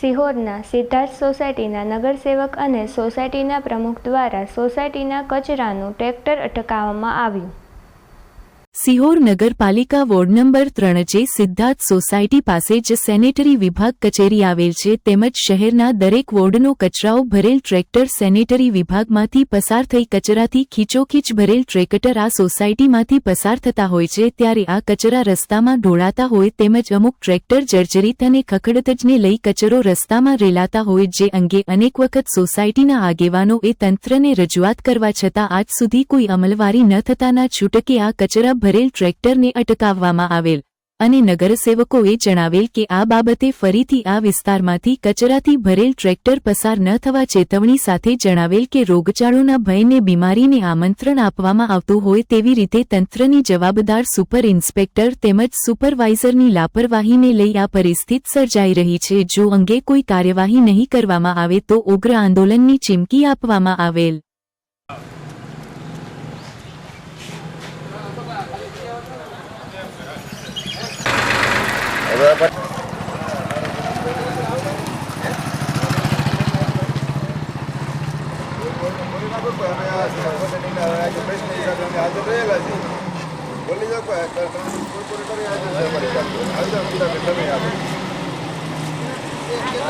સિહોરના સિદ્ધાર્થ સોસાયટીના નગરસેવક અને સોસાયટીના પ્રમુખ દ્વારા સોસાયટીના કચરાનું ટ્રેક્ટર અટકાવવામાં આવ્યું. સિહોર નગરપાલિકા વોર્ડ નંબર ત્રણ જે સિદ્ધાર્થ સોસાયટી પાસે જ સેનેટરી વિભાગ કચેરી આવેલ છે તેમજ શહેરના દરેક વોર્ડનો કચરાઓ ભરેલ ટ્રેક્ટર સેનેટરી વિભાગમાંથી પસાર થઈ કચરાથી ખીચોખીચ ભરેલ ટ્રેક્ટર આ સોસાયટીમાંથી પસાર થતા હોય છે ત્યારે આ કચરા રસ્તામાં ઢોળાતા હોય તેમજ અમુક ટ્રેક્ટર જર્જરિત અને ખખડતજને લઈ કચરો રસ્તામાં રેલાતા હોય જે અંગે અનેક વખત સોસાયટીના આગેવાનોએ તંત્રને રજૂઆત કરવા છતાં આજ સુધી કોઈ અમલવારી ન થતાના છૂટકે આ કચરા ભરેલ ટ્રેક્ટરને અટકાવવામાં આવેલ અને નગરસેવકોએ જણાવેલ કે આ બાબતે ફરીથી આ વિસ્તારમાંથી કચરાથી ભરેલ ટ્રેક્ટર પસાર ન થવા ચેતવણી સાથે જણાવેલ કે રોગચાળોના ભયને બીમારીને આમંત્રણ આપવામાં આવતું હોય તેવી રીતે તંત્રની જવાબદાર સુપર ઇન્સ્પેક્ટર તેમજ સુપરવાઇઝરની લાપરવાહીને લઈ આ પરિસ્થિતિ સર્જાઈ રહી છે. જો અંગે કોઈ કાર્યવાહી નહીં કરવામાં આવે તો ઉગ્ર આંદોલનની ચીમકી આપવામાં આવેલ.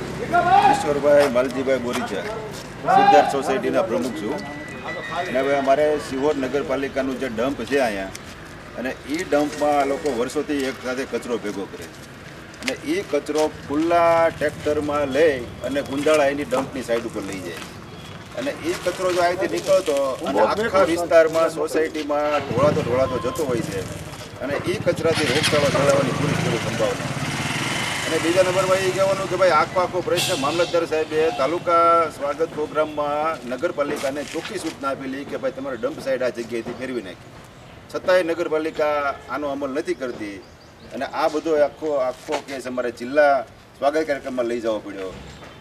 ઈશ્વરભાઈ માલજીભાઈ બોરીચા સિદ્ધાર્થ સોસાયટીના પ્રમુખ છું. અને હવે અમારે સિહોર નગરપાલિકાનું જે ડમ્પ છે અહીંયા અને એ ડમ્પમાં આ લોકો વર્ષોથી એક સાથે કચરો ભેગો કરે અને એ કચરો ખુલ્લા ટ્રેક્ટરમાં લઈ અને ગુંદાળા એની ડમ્પની સાઈડ ઉપર લઈ જાય અને એ કચરો જો અહીંથી નીકળતો અને આખા વિસ્તારમાં સોસાયટીમાં ઢોળાતો ઢોળાતો જતો હોય છે. અને એ કચરાથી રોગચાળો ફેલાવવાની પૂરેપૂરી સંભાવના અને બીજા નંબરમાં એ કહેવાનું કે ભાઈ આખો આખો પ્રશ્ન મામલતદાર સાહેબે તાલુકા સ્વાગત પ્રોગ્રામમાં નગરપાલિકાને ચોખ્ખી સૂચના આપેલી કે ભાઈ તમારે ડમ્પ સાઈડ આ જગ્યાએથી ફેરવી નાખી. છતાંય નગરપાલિકા આનો અમલ નથી કરતી. અને આ બધો આખો આખો કેસ અમારે જિલ્લા સ્વાગત કાર્યક્રમમાં લઈ જવો પડ્યો.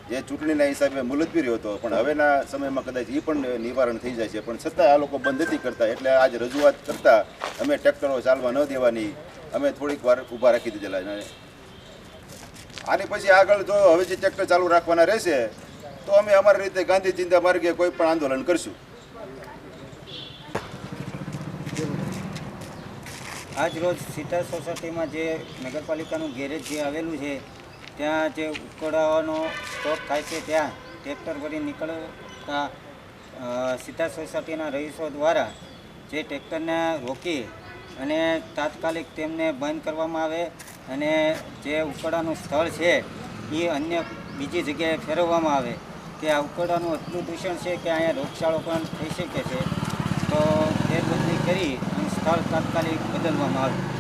જે ચૂંટણીના હિસાબે મુલતવી રહ્યો હતો, પણ હવેના સમયમાં કદાચ એ પણ નિવારણ થઈ જાય છે. પણ છતાં આ લોકો બંધ નથી કરતા, એટલે આજ રજૂઆત કરતા અમે ટ્રેક્ટરો ચાલવા ન દેવાની, અમે થોડીક વાર ઊભા રાખી દીધેલા આની પછી આગળ જો હવે જે ટ્રેક્ટર ચાલુ રાખવાના રહેશે, તો અમે અમારી રીતે ગાંધી ચિંતા માર્ગે કોઈ પણ આંદોલન કરશું. આજ રોજ સીતા સોસાયટીમાં જે નગરપાલિકાનું ગેરેજ જે આવેલું છે, ત્યાં જે ઉકળાવાનો સ્ટોક થાય છે, ત્યાં ટ્રેક્ટર ભરી નીકળતા સીતા સોસાયટીના રહીશો દ્વારા જે ટ્રેક્ટરને રોકી અને તાત્કાલિક તેમને બંધ કરવામાં આવે અને જે ઉકળાનું સ્થળ છે એ અન્ય બીજી જગ્યાએ ફેરવવામાં આવે. કે આ ઉકળાનું એટલું દૂષણ છે કે અહીંયા રોગચાળો પણ થઈ શકે છે. તો ફેરબદલી કરી અને સ્થળ તાત્કાલિક બદલવામાં આવે.